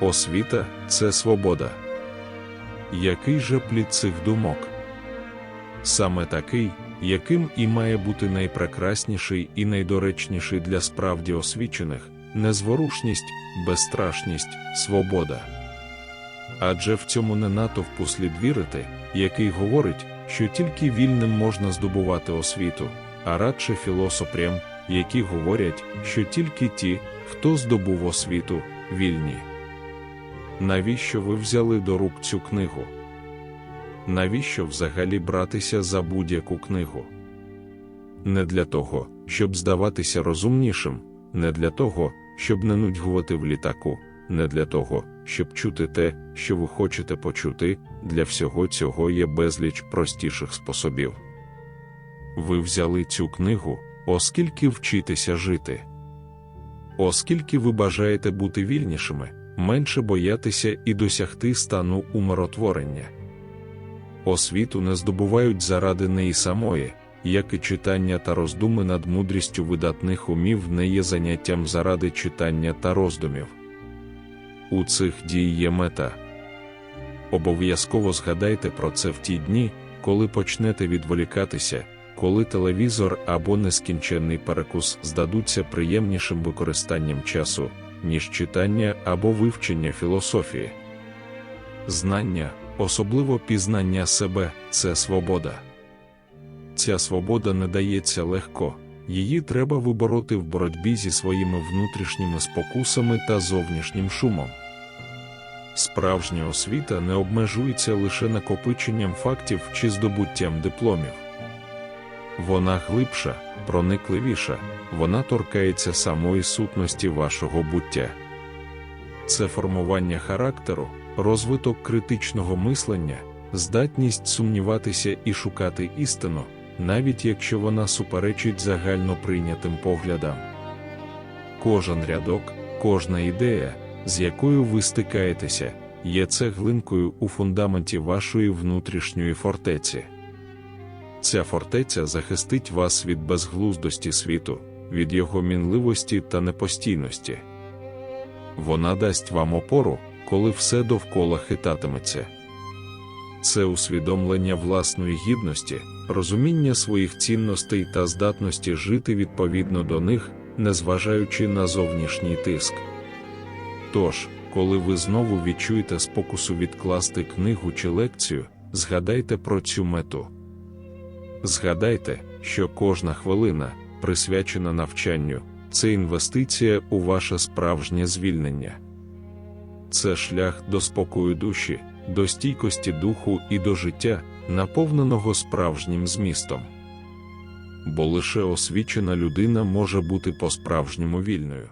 Освіта це свобода. Який же плід цих думок? Саме такий, яким і має бути найпрекрасніший і найдоречніший для справді освічених незворушність, безстрашність, свобода. Адже в цьому не натовпу слід вірити, який говорить, що тільки вільним можна здобувати освіту, а радше філософрям, які говорять, що тільки ті, хто здобув освіту, вільні. Навіщо ви взяли до рук цю книгу? Навіщо взагалі братися за будь-яку книгу? Не для того, щоб здаватися розумнішим, не для того, щоб не нудьгувати в літаку, не для того, щоб чути те, що ви хочете почути, для всього цього є безліч простіших способів. Ви взяли цю книгу, оскільки вчитеся жити. Оскільки ви бажаєте бути вільнішими, менше боятися і досягти стану умиротворення. Освіту не здобувають заради неї самої, як і читання та роздуми над мудрістю видатних умів не є заняттям заради читання та роздумів. У цих дій є мета. Обов'язково згадайте про це в ті дні, коли почнете відволікатися, коли телевізор або нескінченний перекус здадуться приємнішим використанням часу, ніж читання або вивчення філософії. Знання, особливо пізнання себе, це свобода. Ця свобода не дається легко, її треба вибороти в боротьбі зі своїми внутрішніми спокусами та зовнішнім шумом. Справжня освіта не обмежується лише накопиченням фактів чи здобуттям дипломів. Вона глибша, проникливіша, вона торкається самої сутності вашого буття. Це формування характеру, розвиток критичного мислення, здатність сумніватися і шукати істину, навіть якщо вона суперечить загально прийнятим поглядам. Кожен рядок, кожна ідея, з якою ви стикаєтеся, є цеглинкою у фундаменті вашої внутрішньої фортеці. Ця фортеця захистить вас від безглуздості світу, від його мінливості та непостійності. Вона дасть вам опору, коли все довкола хитатиметься. Це усвідомлення власної гідності, розуміння своїх цінностей та здатності жити відповідно до них, незважаючи на зовнішній тиск. Тож, коли ви знову відчуєте спокусу відкласти книгу чи лекцію, згадайте про цю мету. Згадайте, що кожна хвилина, присвячена навчанню, це інвестиція у ваше справжнє звільнення. Це шлях до спокою душі, до стійкості духу і до життя, наповненого справжнім змістом. Бо лише освічена людина може бути по-справжньому вільною.